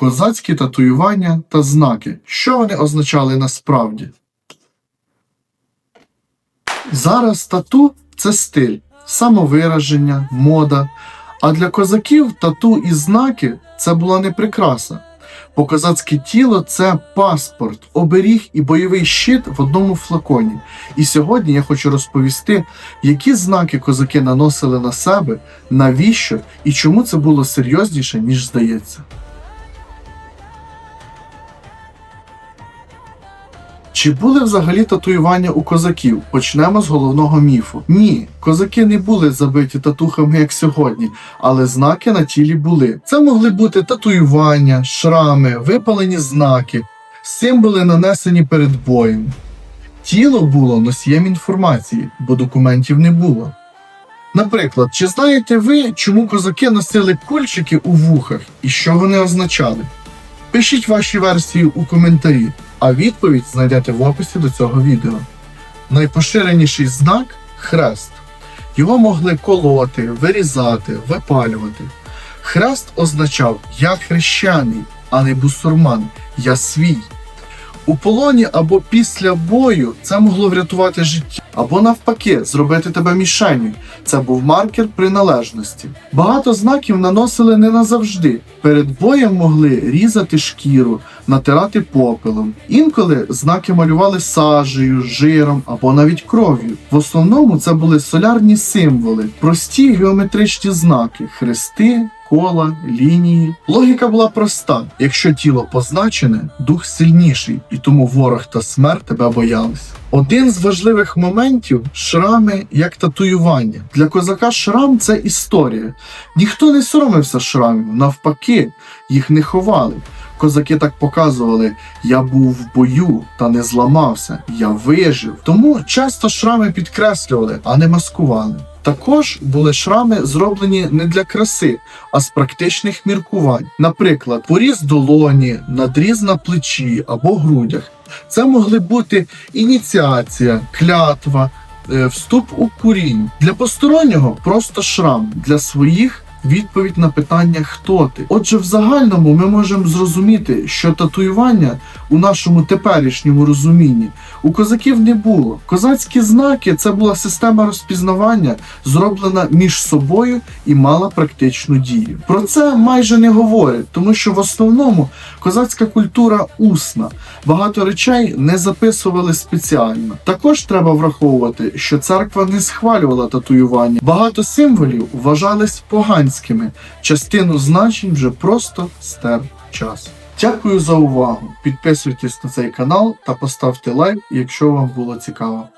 Козацькі татуювання та знаки. Що вони означали насправді? Зараз тату це стиль, самовираження, мода. А для козаків тату і знаки це була не прикраса. Бо козацьке тіло це паспорт, оберіг і бойовий щит в одному флаконі. І сьогодні я хочу розповісти, які знаки козаки наносили на себе, навіщо і чому це було серйозніше, ніж здається. Чи були взагалі татуювання у козаків? Почнемо з головного міфу. Ні, козаки не були забиті татухами, як сьогодні, але знаки на тілі були. Це могли бути татуювання, шрами, випалені знаки, символи нанесені перед боєм. Тіло було носієм інформації, бо документів не було. Наприклад, чи знаєте ви, чому козаки носили кульчики у вухах і що вони означали? Пишіть ваші версії у коментарі, а відповідь знайдете в описі до цього відео. Найпоширеніший знак хрест. Його могли колоти, вирізати, випалювати. Хрест означав я хрещаний, а не бусурман, я свій. У полоні або після бою це могло врятувати життя, або навпаки, зробити тебе мішенью. Це був маркер приналежності. Багато знаків наносили не назавжди. Перед боєм могли різати шкіру, натирати попелом. Інколи знаки малювали сажею, жиром або навіть кров'ю. В основному це були солярні символи, прості геометричні знаки, хрести. Кола, лінії. Логіка була проста: якщо тіло позначене, дух сильніший, і тому ворог та смерть тебе боялись. Один з важливих моментів шрами як татуювання. Для козака шрам це історія. Ніхто не соромився шрамів, навпаки, їх не ховали. Козаки так показували: я був в бою та не зламався, я вижив. Тому часто шрами підкреслювали, а не маскували. Також були шрами зроблені не для краси, а з практичних міркувань. Наприклад, поріз долоні, надріз на плечі або грудях. Це могли бути ініціація, клятва, е, вступ у курінь. Для постороннього просто шрам, для своїх відповідь на питання хто ти. Отже, в загальному ми можемо зрозуміти, що татуювання у нашому теперішньому розумінні у козаків не було. Козацькі знаки це була система розпізнавання, зроблена між собою і мала практичну дію. Про це майже не говорять, тому що в основному козацька культура усна. Багато речей не записували спеціально. Також треба враховувати, що церква не схвалювала татуювання. Багато символів вважались поганськими. Частину значень вже просто стер час. Дякую за увагу. Підписуйтесь на цей канал та поставте лайк, якщо вам було цікаво.